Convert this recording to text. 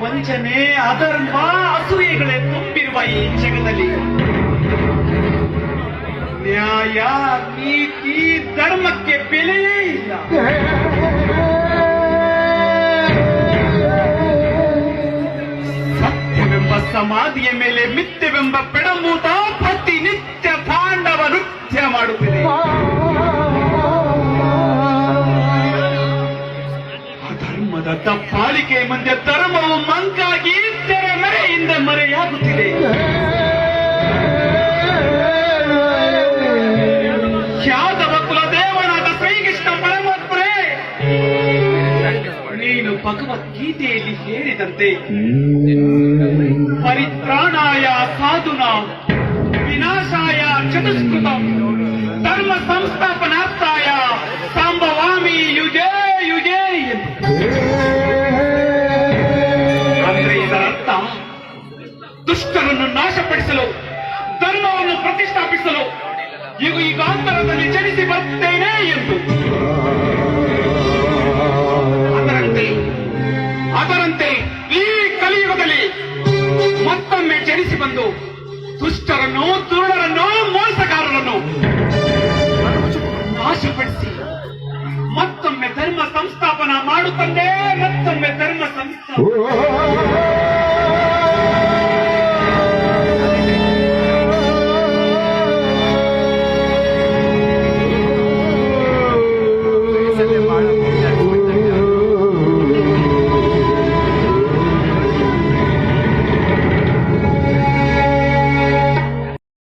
ವಂಚನೆ ಅಧರ್ಮ ಅಸೂಯೆಗಳೇ ತುಂಬಿರುವ ಈ ಜಗದಲ್ಲಿ. ನ್ಯಾಯ ನೀತಿ ಧರ್ಮಕ್ಕೆ ಬೆಲೆಯೇ ಇಲ್ಲ. ಸತ್ಯವೆಂಬ ಸಮಾಧಿಯ ಮೇಲೆ ಮಿತ್ಯವೆಂಬ ಬೆಡಮೂತ ಪ್ರತಿನಿತ್ಯ ಮಧ್ಯೆ ಮುಂದೆ ಧರ್ಮವು ಮಂಕಾಗಿ ತೆರೆ ಮರೆಯಿಂದ ಮರೆಯಾಗುತ್ತಿದೆ. ಯಾದವ ಕುಲ ದೇವನಾದ ಶ್ರೀಕೃಷ್ಣ ಪರಮಾತ್ಮರೇ, ನೀನು ಭಗವದ್ಗೀತೆಯಲ್ಲಿ ಹೇಳಿದಂತೆ ಪರಿತ್ರಾಣಾಯ ಸಾಧುನ, ವಿನಾಶಾಯ ಚತುಷ್ಕೃತ, ಧರ್ಮ ಸಂಸ್ಥಾಪನಾರ್ಥಾಯ ದುಷ್ಟರನ್ನು ನಾಶಪಡಿಸಲು, ಧರ್ಮವನ್ನು ಪ್ರತಿಷ್ಠಾಪಿಸಲು ಈಗ ಯುಗಾಂತರದಲ್ಲಿ ಜನಿಸಿ ಬರುತ್ತೇನೆ ಎಂದು. ಅದರಂತೆ ಅದರಂತೆ ಈ ಕಲಿಯುಗದಲ್ಲಿ ಮತ್ತೊಮ್ಮೆ ಜನಿಸಿ ಬಂದು ದುಷ್ಟರನ್ನು ದುರುಳರನ್ನು ಮೋಸಗಾರರನ್ನು ನಾಶಪಡಿಸಿ ಮತ್ತೊಮ್ಮೆ ಧರ್ಮ ಸಂಸ್ಥಾಪನ ಮಾಡುತ್ತಂದೇ